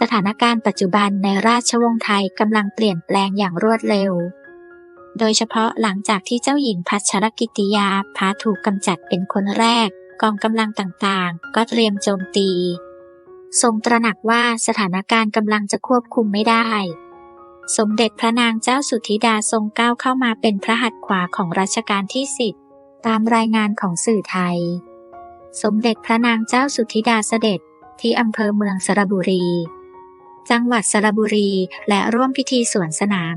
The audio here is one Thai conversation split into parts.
สถานการณ์ปัจจุบันในราชวงศ์ไทยกำลังเปลี่ยนแปลงอย่างรวดเร็ว โดยเฉพาะหลังจากที่เจ้าหญิงพัชรกิติยาพาถูกกำจัดเป็นคนแรก กองกำลังต่างๆ ก็เตรียมโจมตี ทรงตระหนักว่าสถานการณ์กำลังจะควบคุมไม่ได้ สมเด็จพระนางเจ้าสุธิดาทรงก้าวเข้ามาเป็นพระหัตถ์ขวาของรัชกาลที่สิบตามรายงานของสื่อไทย สมเด็จพระนางเจ้าสุธิดาเสด็จที่อำเภอเมืองสระบุรี จังหวัดสระบุรี และร่วมพิธีสวนสนาม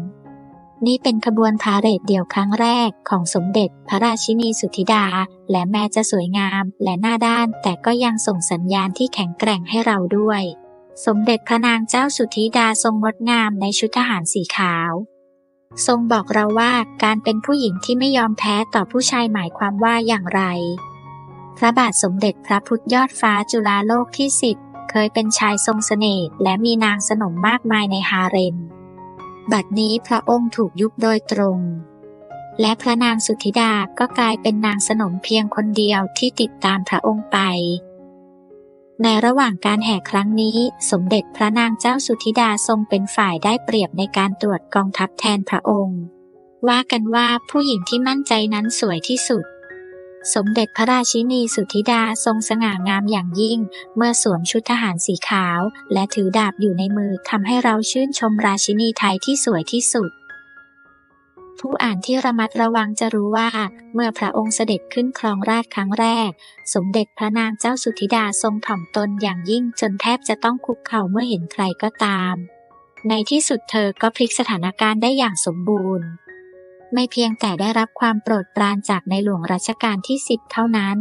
นี่เป็นขบวนพาเหรดเดี่ยวครั้งแรกของสมเด็จพระราชินีสุธิดา และแม้จะสวยงามและหน้าด้าน แต่ก็ยังส่งสัญญาณที่แข็งแกร่งให้เราด้วย สมเด็จพระนางเจ้าสุธิดาทรงงดงามในชุดทหารสีขาวทรงบอกเราว่าการเป็นผู้หญิงที่ไม่ยอมแพ้ต่อผู้ชายหมายความว่าอย่างไร พระบาทสมเด็จพระพุทธยอดฟ้าจุฬาโลกที่สิบ เคยเป็นชายทรงสเสน่ห์และมีนางสนมมากมายในฮาเร็ม บัดนี้พระองค์ถูกยุบโดยตรง และพระนางสุธิดาก็กลายเป็นนางสนมเพียงคนเดียวที่ติดตามพระองค์ไป ในระหว่างการแห่ครั้งนี้ สมเด็จพระนางเจ้าสุธิดาทรงเป็นฝ่ายได้เปรียบในการตรวจกองทัพแทนพระองค์ ว่ากันว่าผู้หญิงที่มั่นใจนั้นสวยที่สุด สมเด็จพระราชินีสุธิดาทรงสง่างามอย่างยิ่ง เมื่อสวมชุดทหารสีขาว และถือดาบอยู่ในมือทำให้เราชื่นชมราชินีไทยที่สวยที่สุด ผู้อ่านที่ระมัดระวังจะรู้ว่า เมื่อพระองค์เสด็จขึ้นครองราชครั้งแรก สมเด็จพระนางเจ้าสุธิดาทรงถ่อมตนอย่างยิ่งจนแทบจะต้องคุกเข่าเมื่อเห็นใครก็ตาม ในที่สุดเธอก็พลิกสถานการณ์ได้อย่างสมบูรณ์ ไม่เพียงแต่ได้รับความโปรดปรานจากในหลวงรัชกาลที่ 10 เท่านั้น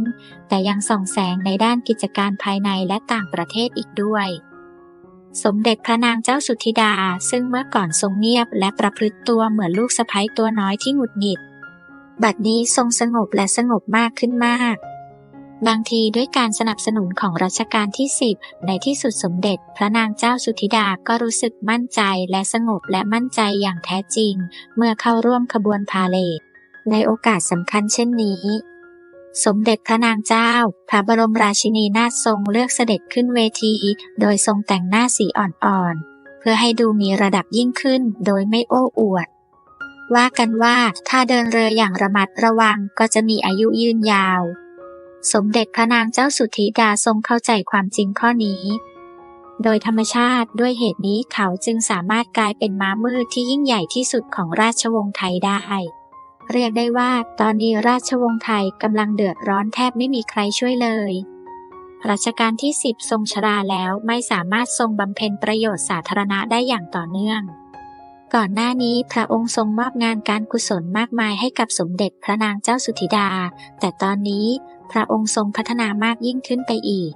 แต่ยังส่องแสงในด้านกิจการภายในและต่างประเทศอีกด้วย สมเด็จพระนางเจ้าสุธิดา ซึ่งเมื่อก่อนทรงเงียบและประพฤติตัวเหมือนลูกสะใภ้ตัวน้อยที่หงุดหงิด บัดนี้ทรงสงบและสงบมากขึ้นมาก บางทีด้วยการสนับสนุนของรัชกาลที่ 10 ในที่สุดสมเด็จ พระนางเจ้าสุธิดาก็รู้สึกมั่นใจและสงบและมั่นใจอย่างแท้จริง เมื่อเข้าร่วมขบวนพาเหรดในโอกาสสำคัญเช่นนี้ สมเด็จพระนางเจ้า พระบรมราชินีนาถทรงเลือกเสด็จขึ้นเวที โดยทรงแต่งหน้าสีอ่อนๆ เพื่อให้ดูมีระดับยิ่งขึ้นโดยไม่โอ้อวดว่ากันว่าถ้าเดินเรืออย่างระมัดระวังก็จะมีอายุยืนยาว สมเด็จพระนางเจ้าสุธิดาทรงเข้าใจความจริงข้อนี้ โดยธรรมชาติด้วยเหตุนี้เขาจึงสามารถกลายเป็นม้ามืดที่ยิ่งใหญ่ที่สุดของราชวงศ์ไทยได้ เรียกได้ว่าตอนนี้ราชวงศ์ไทยกำลังเดือดร้อนแทบไม่มีใครช่วยเลยรัชกาลที่10ทรงชราแล้วไม่สามารถทรงบำเพ็ญประโยชน์สาธารณะได้อย่างต่อเนื่อง ก่อนหน้านี้พระองค์ทรงมอบงานการกุศลมากมายให้กับสมเด็จพระนางเจ้าสุธิดา แต่ตอนนี้ พระองค์ทรงพัฒนามากยิ่งขึ้นไปอีก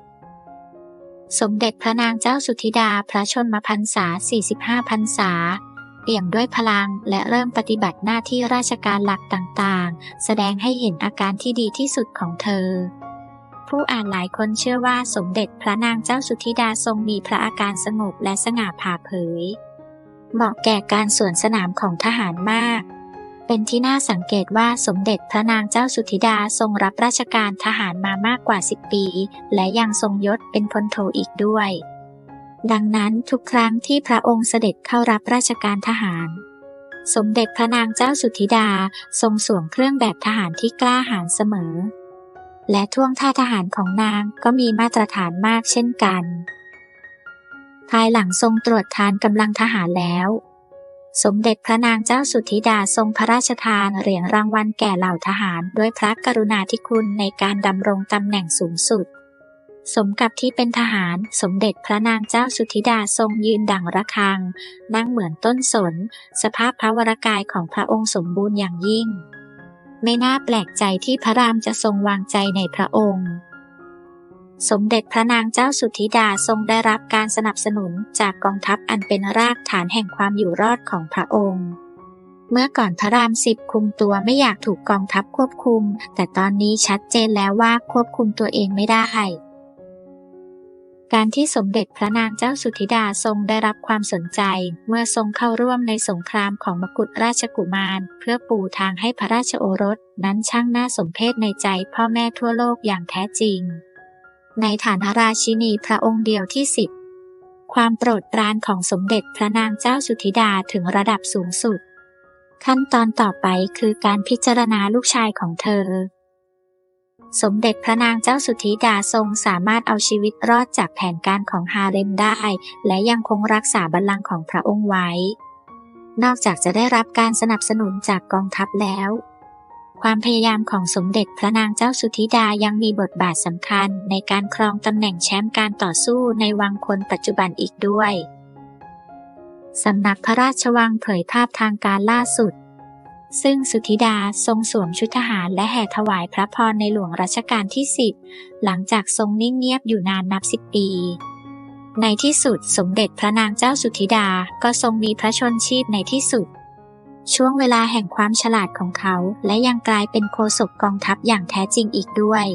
สมเด็จพระนางเจ้าสุธิดาพระชนมพรรษา 45 พรรษาเปี่ยมด้วยพลังและเริ่มปฏิบัติหน้าที่ราชการหลักต่างๆ แสดงให้เห็นอาการที่ดีที่สุดของเธอ ผู้อ่านหลายคนเชื่อว่าสมเด็จพระนางเจ้าสุธิดาทรงมีพระอาการสงบและสง่าผ่าเผย เหมาะแก่การสวนสนามของทหารมาก เป็นที่น่าสังเกตว่าสมเด็จพระนางเจ้าสุธิดาทรงรับราชการทหารมามากกว่า 10 ปี และยังทรงยศเป็นพลโทอีกด้วย ดังนั้นทุกครั้งที่พระองค์เสด็จเข้ารับราชการทหาร สมเด็จพระนางเจ้าสุธิดาทรงสวมเครื่องแบบทหารที่กล้าหาญเสมอ และท่วงท่าทหารของนางก็มีมาตรฐานมากเช่นกัน ภายหลังทรงตรวจทานกำลังทหารแล้ว สมเด็จพระนางเจ้าสุธิดาทรงพระราชทานเหรียญรางวัลแก่เหล่าทหาร ด้วยพระกรุณาธิคุณในการดำรงตำแหน่งสูงสุด สมกับที่เป็นทหาร สมเด็จพระนางเจ้าสุธิดาทรงยืนดั่งระฆัง นั่งเหมือนต้นสน สภาพพระวรกายของพระองค์สมบูรณ์อย่างยิ่ง ไม่น่าแปลกใจที่พระรามจะทรงวางใจในพระองค์ สมเด็จพระนางเจ้าสุธิดาทรงได้รับการสนับสนุนจากกองทัพอันเป็นรากฐานแห่งความอยู่รอดของพระองค์ เมื่อก่อนพระรามสิบคุมตัวไม่อยากถูกกองทัพควบคุม แต่ตอนนี้ชัดเจนแล้วว่าควบคุมตัวเองไม่ได้ การที่สมเด็จพระนางเจ้าสุธิดาทรงได้รับความสนใจ เมื่อทรงเข้าร่วมในสงครามของมกุฎราชกุมาร เพื่อปูทางให้พระราชโอรส นั้นช่างน่าสมเพชในใจพ่อแม่ทั่วโลกอย่างแท้จริง ในฐานะราชินีพระองค์เดียวที่สิบความโปรดปรานของสมเด็จพระนางเจ้าสุธิดาถึงระดับสูงสุด ขั้นตอนต่อไปคือการพิจารณาลูกชายของเธอ สมเด็จพระนางเจ้าสุธิดาทรงสามารถเอาชีวิตรอดจากแผนการของฮาเร็มได้ และยังคงรักษาบัลลังก์ของพระองค์ไว้ นอกจากจะได้รับการสนับสนุนจากกองทัพแล้ว ความพยายามของสมเด็จพระนางเจ้าสุธิดายังมีบทบาทสำคัญในการครองตำแหน่งแชมป์การต่อสู้ในวังคนปัจจุบันอีกด้วย สำนักพระราชวังเผยภาพทางการล่าสุด ซึ่งสุธิดาทรงสวมชุดทหารและแห่ถวายพระพรในหลวงรัชกาลที่10หลังจากทรงนิ่งเงียบอยู่นานนับสิบปีในที่สุดสมเด็จพระนางเจ้าสุธิดาก็ทรงมีพระชนชีพในที่สุด ช่วงเวลาแห่งความฉลาดของเขา และยังกลายเป็นโฆษกกองทัพอย่างแท้จริงอีกด้วย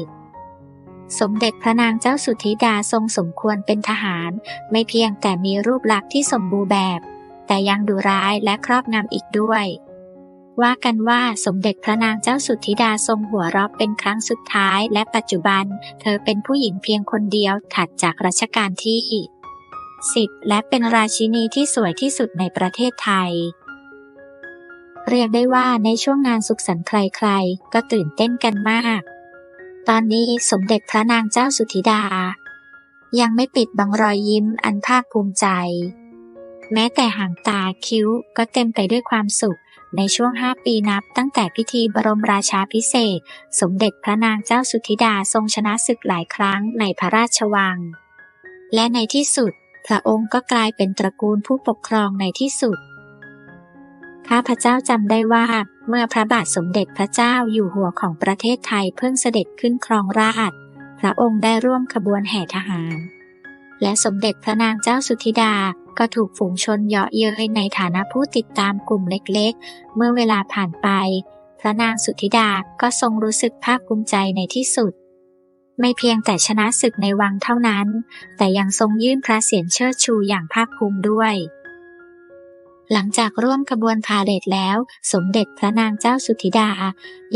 สมเด็จพระนางเจ้าสุธิดาทรงสมควรเป็นทหาร ไม่เพียงแต่มีรูปลักษณ์ที่สมบูรณ์แบบ แต่ยังดุร้ายและครอบงำอีกด้วย ว่ากันว่าสมเด็จพระนางเจ้าสุธิดาทรงหัวเราะเป็นครั้งสุดท้ายและปัจจุบัน เธอเป็นผู้หญิงเพียงคนเดียวถัดจากรัชกาลที่สิบและเป็นราชินีที่สวยที่สุดในประเทศไทย เรียกได้ว่าในช่วงงานสุขสันต์ใครๆ ก็ตื่นเต้นกันมาก ตอนนี้สมเด็จพระนางเจ้าสุธิดา ยังไม่ปิดบังรอยยิ้มอันภาคภูมิใจ แม้แต่หางตาคิ้วก็เต็มไปด้วยความสุขในช่วงห้าปีนับตั้งแต่พิธีบรมราชาพิเศษ สมเด็จพระนางเจ้าสุธิดาทรงชนะศึกหลายครั้งในพระราชวัง และในที่สุด พระองค์ก็กลายเป็นตระกูลผู้ปกครองในที่สุด ข้าพเจ้าจำได้ว่าเมื่อพระบาทสมเด็จพระเจ้าอยู่หัวของประเทศไทยเพิ่งเสด็จขึ้นครองราชพระองค์ได้ร่วมขบวนแห่ทหาร และสมเด็จพระนางเจ้าสุธิดาก็ถูกฝูงชนเยาะเย้ยในฐานะผู้ติดตามกลุ่มเล็กๆ เมื่อเวลาผ่านไป พระนางสุธิดาก็ทรงรู้สึกภาคภูมิใจในที่สุด ไม่เพียงแต่ชนะศึกในวังเท่านั้น แต่ยังทรงยื่นพระเศียรเชิดชูอย่างภาคภูมิด้วย หลังจากร่วมขบวนพาเหรดแล้ว สมเด็จพระนางเจ้าสุธิดา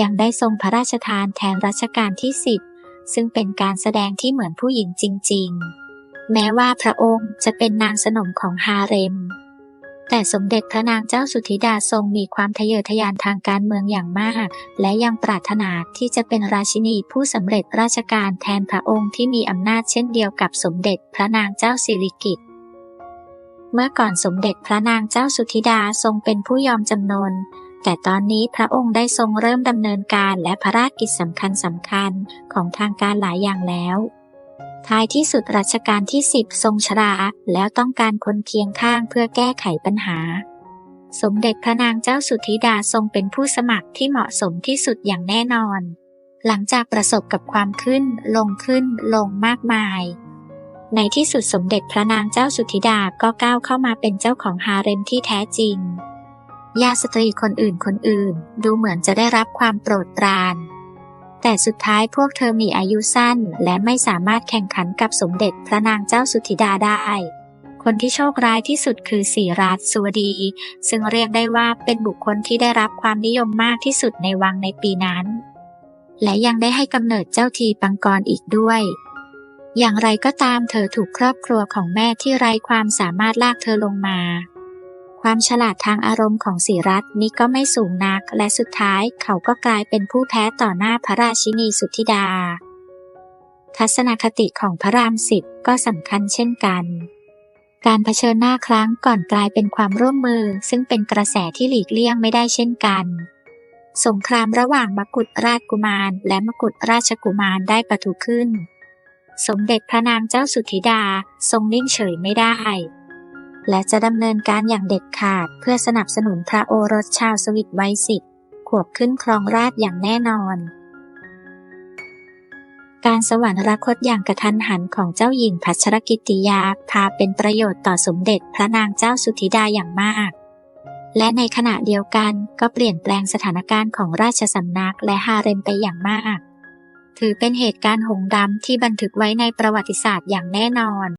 ยังได้ทรงพระราชทานแทนรัชกาลที่สิบซึ่งเป็นการแสดงที่เหมือนผู้หญิงจริง ๆ แม้ว่าพระองค์จะเป็นนางสนมของฮาเร็ม แต่สมเด็จพระนางเจ้าสุธิดาทรงมีความทะเยอทะยานทางการเมืองอย่างมาก และยังปรารถนาที่จะเป็นราชินีผู้สำเร็จราชการแทนพระองค์ที่มีอำนาจเช่นเดียวกับสมเด็จพระนางเจ้าสิริกิติ์ เมื่อก่อนสมเด็จพระนางเจ้าสุธิดาทรงเป็นผู้ยอมจำนน แต่ตอนนี้พระองค์ได้ทรงเริ่มดำเนินการและภารกิจสำคัญสำคัญของทางการหลายอย่างแล้ว ท้ายที่สุดรัชกาลที่10ทรงชรา แล้วต้องการคนเคียงข้างเพื่อแก้ไขปัญหา สมเด็จพระนางเจ้าสุธิดาทรงเป็นผู้สมัครที่เหมาะสมที่สุดอย่างแน่นอน หลังจากประสบกับความขึ้น ลงขึ้น ลงมากมาย ในที่สุดสมเด็จพระนางเจ้าสุธิดาก็ก้าวเข้ามาเป็นเจ้าของฮาเร็มที่แท้จริง ญาสตรีคนอื่นคนอื่น ดูเหมือนจะได้รับความโปรดปราน แต่สุดท้ายพวกเธอมีอายุสั้นและไม่สามารถแข่งขันกับสมเด็จพระนางเจ้าสุธิดาได้ คนที่โชคร้ายที่สุดคือสีราชสุวดี ซึ่งเรียกได้ว่าเป็นบุคคลที่ได้รับความนิยมมากที่สุดในวังในปีนั้น และยังได้ให้กำเนิดเจ้าทีปังกรอีกด้วย อย่างไรก็ตามเธอถูกครอบครัวของแม่ที่ไร้ความสามารถลากเธอลงมา ความฉลาดทางอารมณ์ของสีรัตน์นี้ก็ไม่สูงนัก และสุดท้ายเขาก็กลายเป็นผู้แพ้ต่อหน้าพระราชินีสุธิดา ทัศนคติของพระรามสิบก็สำคัญเช่นกันการเผชิญหน้าครั้งก่อนกลายเป็นความร่วมมือ ซึ่งเป็นกระแสที่หลีกเลี่ยงไม่ได้เช่นกัน สงครามระหว่างมกุฎราชกุมารและมกุฎราชกุมารได้ปะทุขึ้น สมเด็จพระนางเจ้าสุธิดาทรงนิ่งเฉยไม่ได้ และจะดำเนินการอย่างเด็ดขาดเพื่อสนับสนุนพระโอรสชาวสวิตไวัยสิบขวบขึ้นครองราชอย่างแน่นอน การสวรรคตอย่างกระทันหันของเจ้าหญิงพัชรกิติยาพาเป็นประโยชน์ต่อสมเด็จพระนางเจ้าสุธิดาอย่างมาก และในขณะเดียวกันก็เปลี่ยนแปลงสถานการณ์ของราชสำนักและฮาเร็มไปอย่างมาก ถือเป็นเหตุการณ์หงส์ดำที่บันทึกไว้ในประวัติศาสตร์อย่างแน่นอน